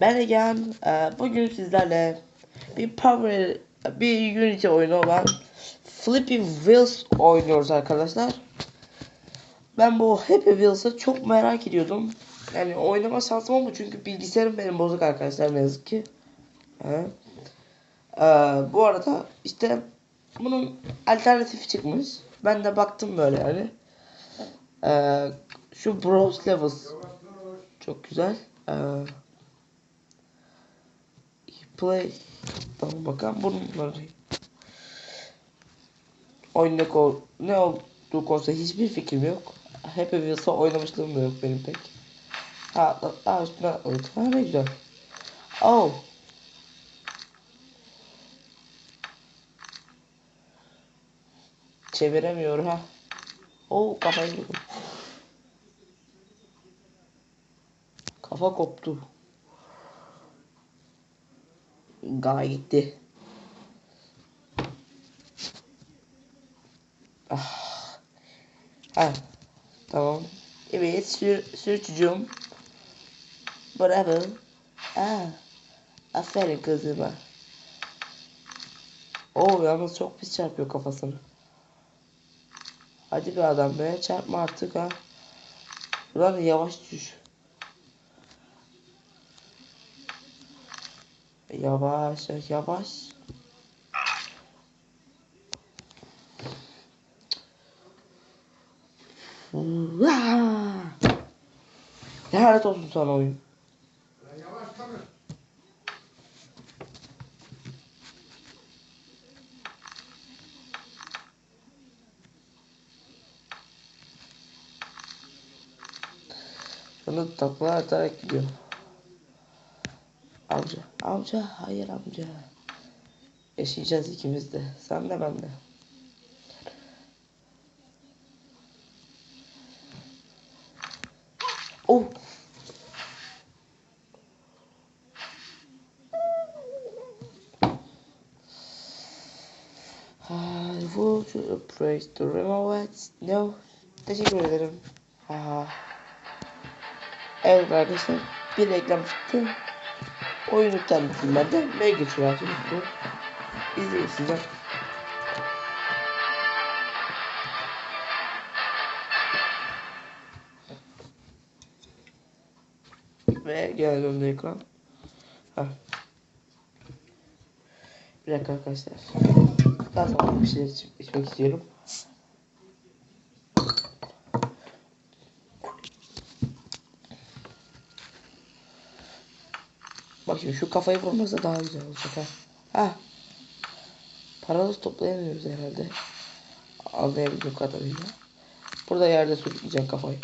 Ben Egehan. Ee, Bugün sizlerle bir Power bir Unity oyunu olan Flippy Wheels oynuyoruz arkadaşlar. Ben bu Happy Wheels'ı çok merak ediyordum. Yani oynama şansım olmadı çünkü bilgisayarım benim bozuk arkadaşlar ne yazık ki. Ee, bu arada işte bunun alternatifi çıkmış. Ben de baktım böyle yani. Ee, şu Bros Levels çok güzel. Ee, play tamam bakalım bunları oyunda kol ne olduğu konusunda hiçbir fikrim yok. Happy Wheels'a oynamışlığım da yok benim pek. Ha, ha üstüne atladık. Ha ne güzel. Oh. Çeviremiyor ha. Oh kafayı. Kafa koptu. Gitti. Ah. Ha. Tamam. Evet sür, sür çocuğum. Bravo. Ah. Aferin kızıma. Oo yalnız çok pis çarpıyor kafasını. Hadi bir adam be çarpma artık ha. Ulan yavaş düş. Yavaş yavaş. Lanet olsun sana oyun. Şunu takla atarak gidiyor. Amca, amca, hayır amca. Yaşayacağız ikimiz de. Sen de ben de. Oh. I would praise the remote. No. Teşekkür ederim. Ha. Evet arkadaşlar. Bir reklam çıktı. Oyun iptal filmlerde Mega Trafic bu. İzleyesinler. Ve geldi önde ekran. Ha. Bir dakika arkadaşlar. Daha sonra bir şeyler içmek istiyorum. Bak şimdi şu kafayı vurmasa daha güzel olacak ha. Ha. Paralı toplayamıyoruz herhalde. Anlayabildiğim kadarıyla. Burada yerde sürükleyeceğim kafayı.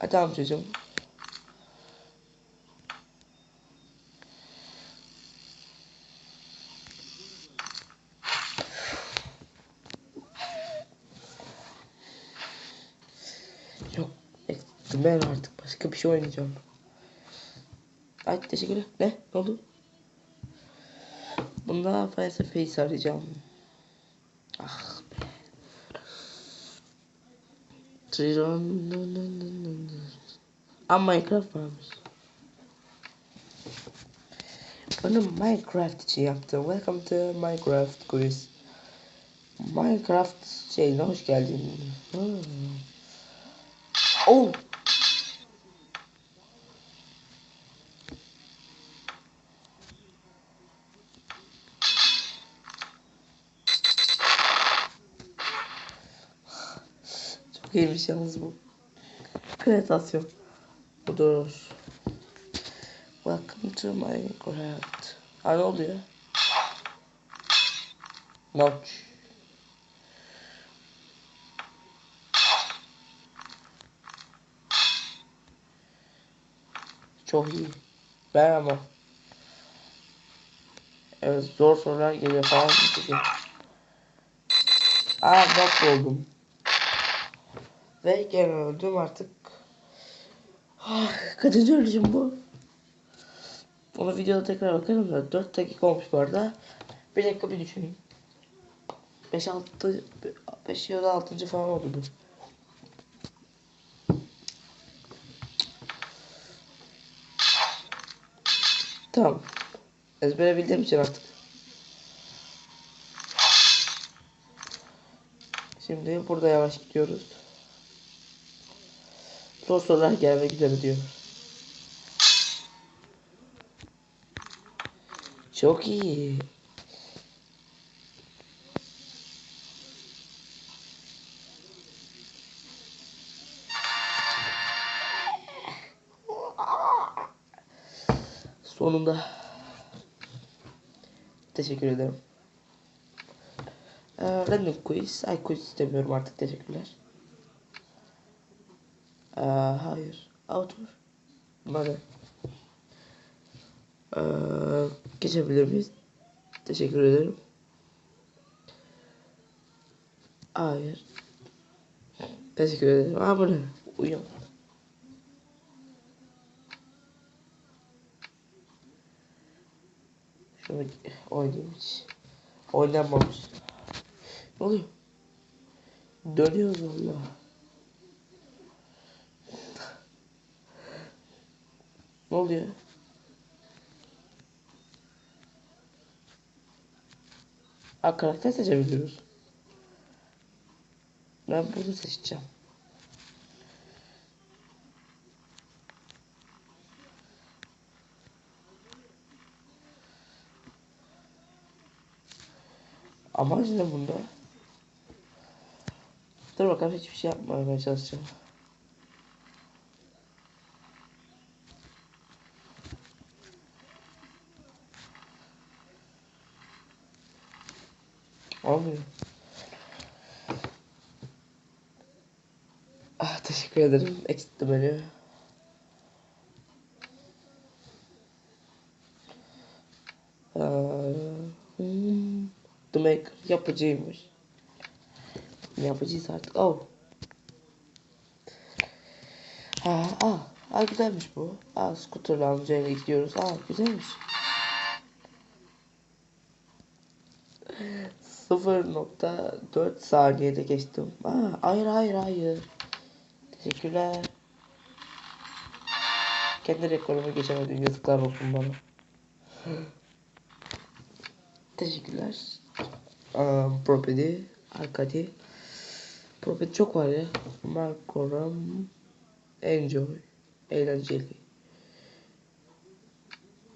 Hadi amcacığım. Yok. Ben artık başka bir şey oynayacağım. Ay teşekkürler. Ne? Ne oldu? Bunda felsefe arayacağım. Ah be. Triron. Ama Minecraft varmış. Bunu Minecraft için yaptım. Welcome to Minecraft quiz. Minecraft şeyine hoş geldin. Hmm. Oh. İyiymiş yalnız bu. Kreatasyon. Budur. Welcome to Minecraft. Ha ne oluyor? Notch. Çok iyi. Ben ama. Evet zor sorular geliyor falan. Aa bak oldum. Ve gene öldüm artık. Ah, kaçıncı ölüşüm bu? Onu videoda tekrar bakarım da 4 dakika olmuş bu arada. Bir dakika bir düşüneyim. 5 6 5 ya da 6. falan oldu bu. Tamam. Ezbere bildiğim için artık. Şimdi burada yavaş gidiyoruz. Zor sorular gelmek üzere diyor. Çok iyi. Sonunda. Teşekkür ederim. Ee, random quiz. Ay quiz istemiyorum artık. Teşekkürler. Ee, hayır. Outdoor. Bana. Ee, geçebilir miyiz? Teşekkür ederim. Hayır. Teşekkür ederim. Aa bu ne? Uyum. Şunu oynayayım hiç. Oynanmamış. Ne oluyor? Dönüyoruz valla. Ne oluyor? Ha karakter seçebiliyoruz. Ben bunu seçeceğim. Amaç ne bunda? Dur bakalım hiçbir şey yapmamaya çalışacağım. Olmuyor. Ah teşekkür ederim. Eksiltti beni. The Maker yapıcıymış. Yapıcıyız artık. Oh. Ha, ah, ah güzelmiş bu. Ah, scooterla amcayla gidiyoruz. Ah, güzelmiş. 0.4 saniyede geçtim. Aa, hayır hayır hayır. Teşekkürler. Kendi rekorumu geçemedim. Yazıklar olsun bana. Teşekkürler. Um, property. Arkadi. Property çok var ya. Markoram. Enjoy. Eğlenceli.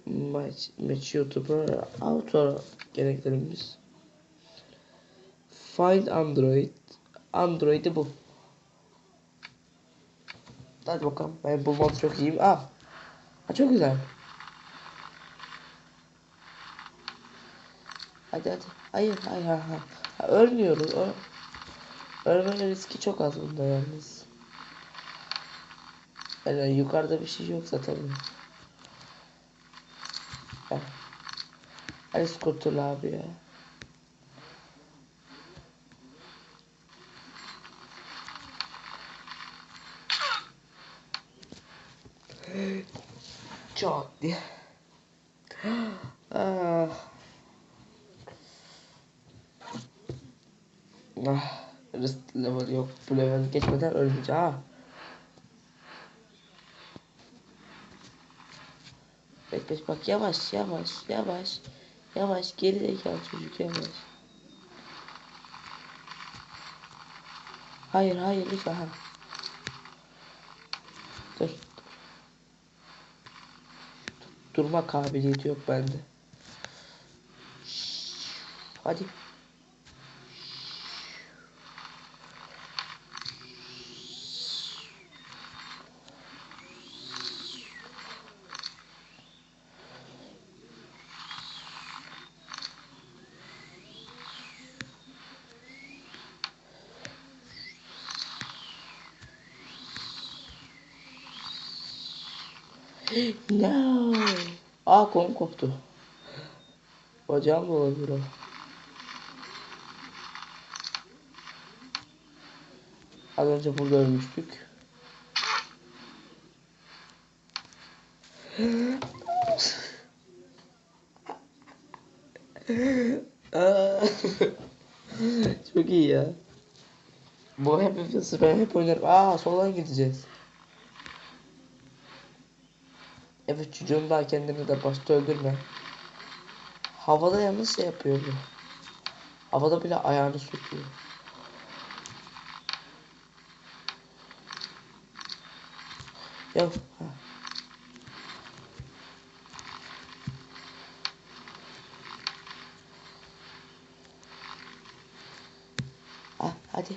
Match, match YouTuber. Auto gereklerimiz. Find Android. Android'i bul. Hadi bakalım. Ben bulmada çok iyiyim. Ah. Ha, çok güzel. Hadi hadi. Hayır hayır hayır. hayır. Ha, ölmüyoruz. Ö Ölme riski çok az bunda yalnız. Yani yukarıda bir şey yoksa tabii. Hadi skuterli abi ya. Diye. Ah. Ah. Risk level yok. Bu level geçmeden ölmeyeceğim. Ha. Bekle bak yavaş yavaş yavaş. Yavaş geri zekalı çocuk yavaş. Hayır hayır lütfen. Dur. Durma kabiliyeti yok bende. Hadi. No. Aa kolum koptu. Bacağım da olabilir o. Az önce burada ölmüştük. Çok iyi ya. Bu hep ben hep oynarım. Aa soldan gideceğiz. Evet çocuğum daha kendini de başta öldürme. Havada yalnız şey yapıyor bu. Havada bile ayağını sürtüyor. Ya ha. Ah, hadi.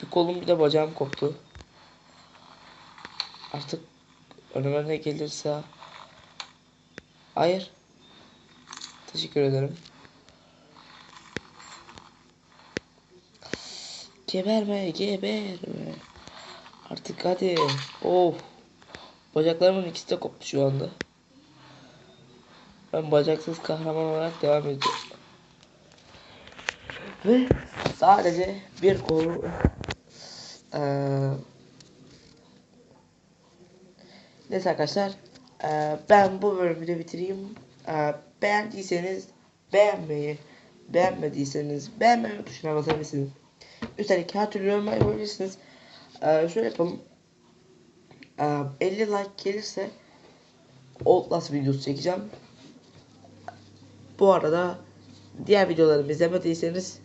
Bir kolum bir de bacağım koptu. Artık önüme ne gelirse. Hayır. Teşekkür ederim. Geberme, geberme. Artık hadi. Of. Bacaklarımın ikisi de koptu şu anda. Ben bacaksız kahraman olarak devam ediyorum. Ve sadece bir kolu Eee Neyse arkadaşlar eee, ben bu bölümü de bitireyim. Eee, beğendiyseniz beğenmeyi, beğenmediyseniz beğenmeme tuşuna basabilirsiniz. Üstelik her türlü yorum yapabilirsiniz. Eee şöyle yapalım. Eee, 50 like gelirse Outlast videosu çekeceğim. Bu arada diğer videolarımı izlemediyseniz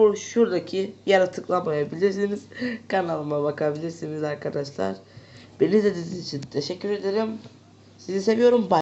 bu şuradaki yere tıklamayabilirsiniz. Kanalıma bakabilirsiniz arkadaşlar. Beni izlediğiniz için teşekkür ederim. Sizi seviyorum. Bye.